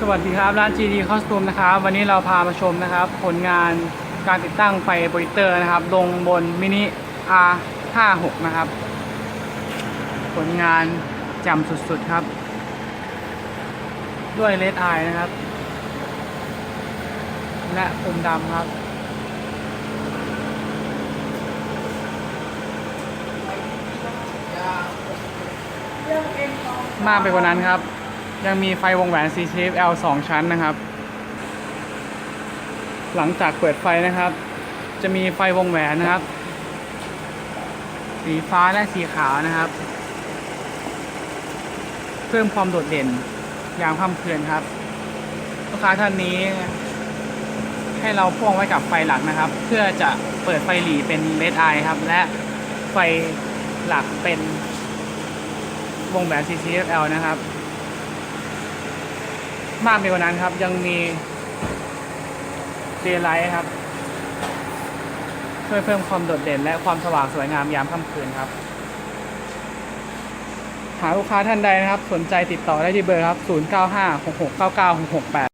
สวัสดีครับ ร้าน GD Costume นะครับ วันนี้เราพามาชมนะครับ ผลงานการติดตั้งไฟโปรเจคเตอร์นะครับ ลงบนมินิ R56 นะครับ ผลงานจ่มสุดๆครับ ด้วยเลดไอนะครับ และปุ่มดำครับมากไปกว่านั้นครับ ยังมีไฟวงแหวน CCFL 2 ชั้นนะครับ หลังจากเปิดไฟนะครับ จะมีไฟวงแหวนนะครับ สีฟ้าและสีขาวนะครับ เพิ่มความโดดเด่นยามค่ำคืนครับ ลูกค้าท่านนี้ ให้เราพ่วงไว้กับไฟหลักนะครับ เพื่อจะเปิดไฟหลีเป็นเลดไอครับ และไฟหลักเป็นวงแหวน CCFL นะครับ มากไปกว่านั้นครับ ยังมีเดย์ไลท์ครับ ช่วยเพิ่มความโดดเด่น และความสว่างสวยงามยามค่ำคืนครับ หากลูกค้าท่านใดนะครับ สนใจติดต่อได้ที่เบอร์ครับ 0956699668